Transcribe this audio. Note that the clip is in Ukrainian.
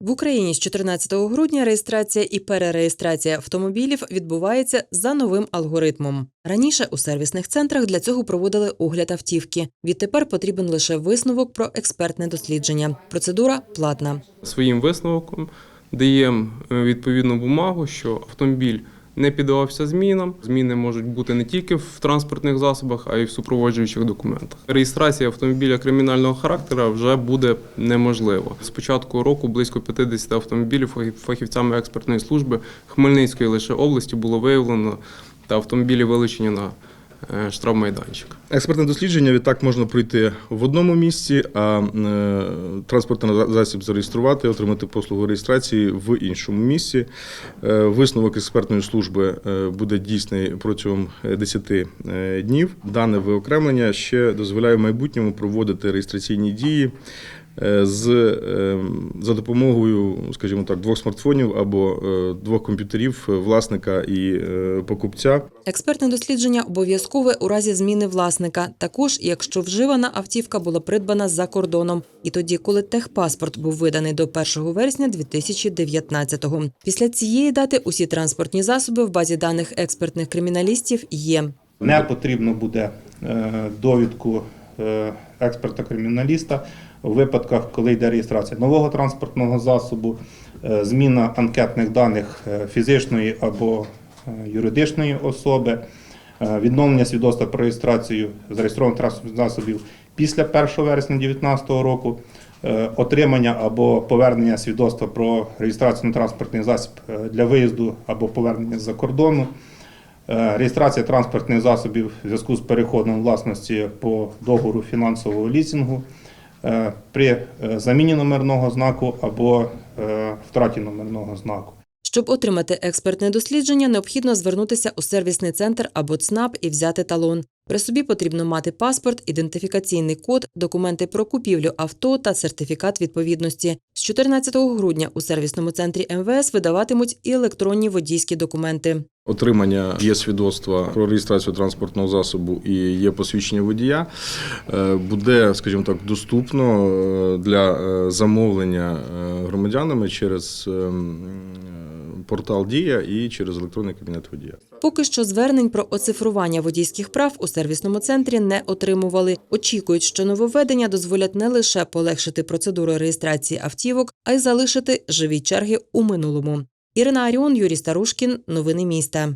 В Україні з 14 грудня реєстрація і перереєстрація автомобілів відбувається за новим алгоритмом. Раніше у сервісних центрах для цього проводили огляд автівки. Відтепер потрібен лише висновок про експертне дослідження. Процедура платна. своїм висновком даємо е, відповідну бумагу, що автомобіль не піддавався змінам. Зміни можуть бути не тільки в транспортних засобах, а й в супроводжуючих документах. Реєстрація автомобіля кримінального характеру вже буде неможливо. З початку року близько 50 автомобілів фахівцями експертної служби Хмельницької лише області було виявлено та автомобілі вилучені на штрафмайданчик. Експертне дослідження відтак можна пройти в одному місці, а е, транспортний засіб зареєструвати, отримати послугу реєстрації в іншому місці. Е, Висновок експертної служби е, буде дійсний протягом е, 10 е, днів. Дане виокремлення ще дозволяє в майбутньому проводити реєстраційні дії. Е, З е, за допомогою, скажімо так, двох смартфонів або е, двох комп'ютерів е, власника і покупця. Експертне дослідження обов'язкове у разі зміни власника, також якщо вживана автівка була придбана за кордоном, і тоді, коли техпаспорт був виданий до 1 вересня 2019-го. Після цієї дати усі транспортні засоби в базі даних експертних криміналістів є. Не потрібно буде довідку е, експерта-криміналіста у випадках, коли йде реєстрація нового транспортного засобу, е, зміна анкетних даних е, фізичної або юридичної особи, відновлення свідоцтва про реєстрацію зареєстрованих транспортних засобів після 1 вересня 2019 року, отримання або повернення свідоцтва про реєстрацію на транспортний засіб для виїзду або повернення з-за кордону. Е, Реєстрація транспортних засобів в зв'язку з переходом власності по договору фінансового лізингу е, при е, заміні номерного знаку або втраті номерного знаку. Щоб отримати експертне дослідження, необхідно звернутися у сервісний центр або ЦНАП і взяти талон. При собі потрібно мати паспорт, ідентифікаційний код, документи про купівлю авто та сертифікат відповідності. З 14 грудня у сервісному центрі МВС видаватимуть і електронні водійські документи. Отримання є свідоцтва про реєстрацію транспортного засобу і є посвідчення водія. е, Буде, скажімо так, доступно е, для е, замовлення громадянами через ем, портал Дія і через електронний кабінет водія. Поки що звернень про оцифрування водійських прав у сервісному центрі не отримували. Очікують, що нововведення дозволять не лише полегшити процедуру реєстрації автівок, а й залишити живі черги у минулому. Ірина Аріон, Юрій Старушкін. Новини міста.